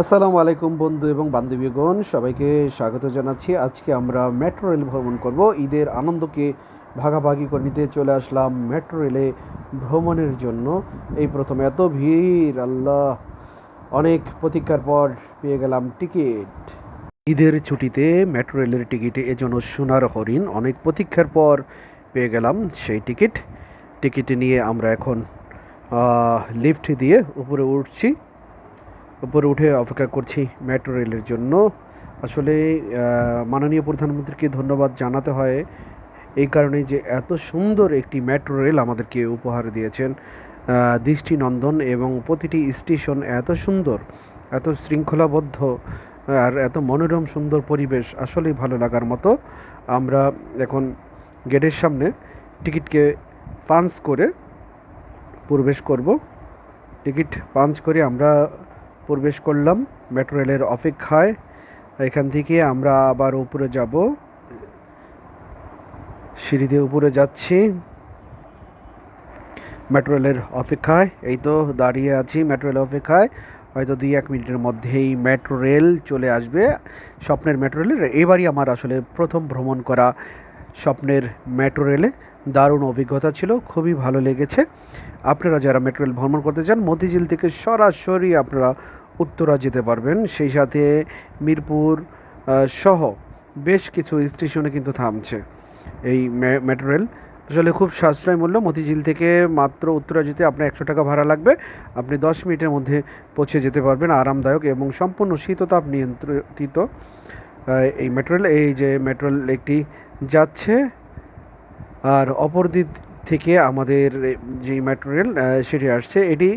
আসসালামু আলাইকুম বন্ধু এবং বান্ধবীগণ, সবাইকে স্বাগত জানাচ্ছি। আজকে আমরা মেট্রো রেল ভ্রমণ করব। ঈদের আনন্দকে ভাগাভাগি করে নিতে চলে আসলাম মেট্রো রেলে ভ্রমণের জন্য। এই প্রথম এত ভিড়, আল্লাহ! অনেক প্রতীক্ষার পর পেয়ে গেলাম টিকিট। ঈদের ছুটিতে মেট্রো রেলের টিকিটে এজন্য সোনার হরিণ অনেক প্রতীক্ষার পর পেয়ে গেলাম সেই টিকিট। টিকিট নিয়ে আমরা এখন লিফট দিয়ে উপরে উঠছি। উপরে উঠে অপেক্ষা করছি মেট্রো রেলের জন্য। আসলে মাননীয় প্রধানমন্ত্রীকে ধন্যবাদ জানাতে হয় এই কারণে যে এত সুন্দর একটি মেট্রো রেল আমাদেরকে উপহার দিয়েছেন। দৃষ্টিনন্দন এবং প্রতিটি স্টেশন এত সুন্দর, এত শৃঙ্খলাবদ্ধ, আর এত মনোরম সুন্দর পরিবেশ আসলেই ভালো লাগার মতো। আমরা এখন গেটের সামনে টিকিটকে পাঞ্চ করে প্রবেশ করব। টিকিট পাঞ্চ করে আমরা প্রবেশ করলাম, মেট্রো রেলের অপেক্ষায়। এখান থেকে আমরা আবার উপরে যাব। সিঁড়ি দিয়ে উপরে যাচ্ছি। মেট্রো রেলের অপেক্ষায়। এই তো দাঁড়িয়ে আছি মেট্রো রেলের অপেক্ষায়। হয়তো দুই এক মিনিটের মধ্যেই মেট্রো রেল চলে আসবে। স্বপ্নের মেট্রো রেলের এবারই আমার আসলে প্রথম ভ্রমণ করা স্বপ্নের মেট্রো রেলে। দারুণ অভিজ্ঞতা ছিল, খুবই ভালো লেগেছে। আপনারা যারা মেট্রো রেল ভ্রমণ করতে চান, মতিঝিল থেকে সরাসরি আপনারা উত্তরা যেতে পারবেন। সেই সাথে মিরপুর সহ বেশ কিছু স্টেশনে কিন্তু থামছে এই মেট্রো রেল। আসলে খুব সাশ্রয় মূল্য, মতিঝিল থেকে মাত্র উত্তরা যেতে আপনার একশো টাকা ভাড়া লাগবে। আপনি দশ মিনিটের মধ্যে পৌঁছে যেতে পারবেন আরামদায়ক এবং সম্পূর্ণ শীততাপ নিয়ন্ত্রিত এই মেট্রোরেল এই যে মেট্রোরেল একটি যাচ্ছে। আর অপর দিক থেকে আমাদের যে মেট্রো রেল সেটি আসছে, এটি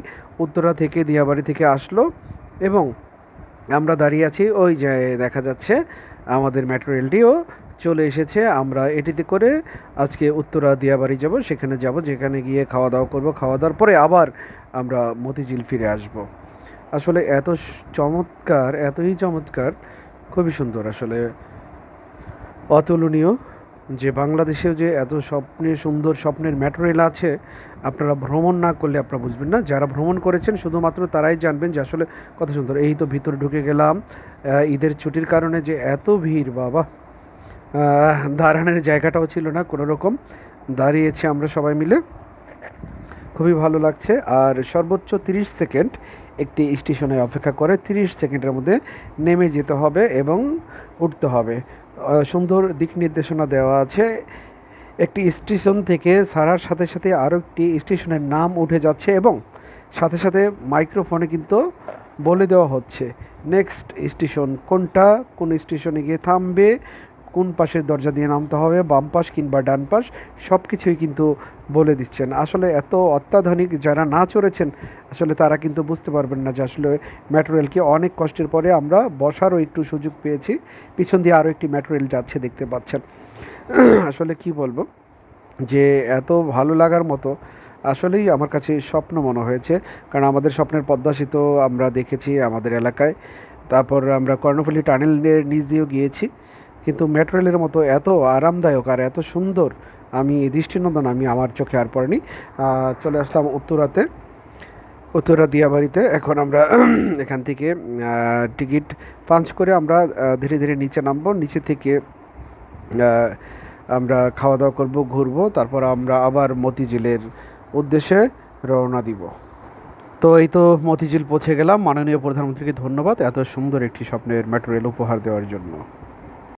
উত্তরা থেকে দিয়াবাড়ি থেকে আসলো এবং আমরা দাঁড়িয়ে আছি ওই যে দেখা যাচ্ছে আমাদের মেট্রো রেলটিও চলে এসেছে। আমরা এটিতে করে আজকে উত্তরা দিয়াবাড়ি যাব, সেখানে যাব, যেখানে গিয়ে খাওয়া দাওয়া করব। খাওয়া দাওয়ার পরে আবার আমরা মতিঝিল ফিরে আসব। আসলে এত চমৎকার, এতই চমৎকার, খুবই সুন্দর আসলে, অতুলনীয়। যে বাংলাদেশেও যে এত স্বপ্নের সুন্দর স্বপ্নের মেট্রো রেল আছে, আপনারা ভ্রমণ না করলে আপনারা বুঝবেন না। যারা ভ্রমণ করেছেন, শুধুমাত্র তারাই জানবেন যে আসলে কত সুন্দর। এই তো ভিতরে ঢুকে গেলাম। ঈদের ছুটির কারণে যে এত ভিড়, বাবা। দাঁড়ানোর জায়গাটাও ছিল না কোনো রকম। দাঁড়িয়েছি আমরা সবাই মিলে। খুবই ভালো লাগছে। আর সর্বোচ্চ 30 সেকেন্ড একটি স্টেশনে অপেক্ষা করে 30 সেকেন্ডের মধ্যে নেমে যেতে হবে এবং উঠতে হবে। সুন্দর দিক নির্দেশনা দেওয়া আছে। একটি স্টেশন থেকে ছাড়ার সাথে সাথে আরও একটি স্টেশনের নাম উঠে যাচ্ছে এবং সাথে সাথে মাইক্রোফোনে কিন্তু বলে দেওয়া হচ্ছে, নেক্সট স্টেশন কোনটা? কোন স্টেশনে গিয়ে থামবে? কোন পাশের দরজা দিয়ে নামতে হবে, বাম পাশ কিংবা ডান পাশ সব কিছুই কিন্তু বলে দিচ্ছেন। আসলে এত অত্যাধুনিক যারা না চড়েছেন, আসলে তারা কিন্তু বুঝতে পারবেন না যে আসলে মেট্রো রেলকে অনেক কষ্টের পরে আমরা বসারও একটু সুযোগ পেয়েছি। পিছন দিয়ে আরও একটি মেট্রো রেল যাচ্ছে দেখতে পাচ্ছেন। আসলে কি বলব? যে এত ভালো লাগার মতো আসলেই আমার কাছে স্বপ্ন মনে হয়েছে। কারণ আমাদের স্বপ্নের পদ্মা সেতু আমরা দেখেছি আমাদের এলাকায়। তারপর আমরা কর্ণফুলী টানেলের নিচ দিয়েও গিয়েছি। কিন্তু মেট্রো রেলের মতো এত আরামদায়ক আর এত সুন্দর আমি দৃষ্টিনন্দন আমি আমার চোখে আর পড়েনি। চলে আসলাম উত্তরাতে। উত্তরা দিয়াবাড়িতে। এখন আমরা এখান থেকে টিকিট পাঞ্চ করে আমরা ধীরে ধীরে নিচে নামবো। নিচে থেকে আমরা খাওয়া দাওয়া করব, ঘুরবো। তারপর আমরা আবার মতিঝিলের উদ্দেশ্যে রওনা দিব। তো এই তো মতিঝিল পৌঁছে গেলাম। মাননীয় প্রধানমন্ত্রীকে ধন্যবাদ এত সুন্দর একটি স্বপ্নের মেট্রো রেল উপহার দেওয়ার জন্য।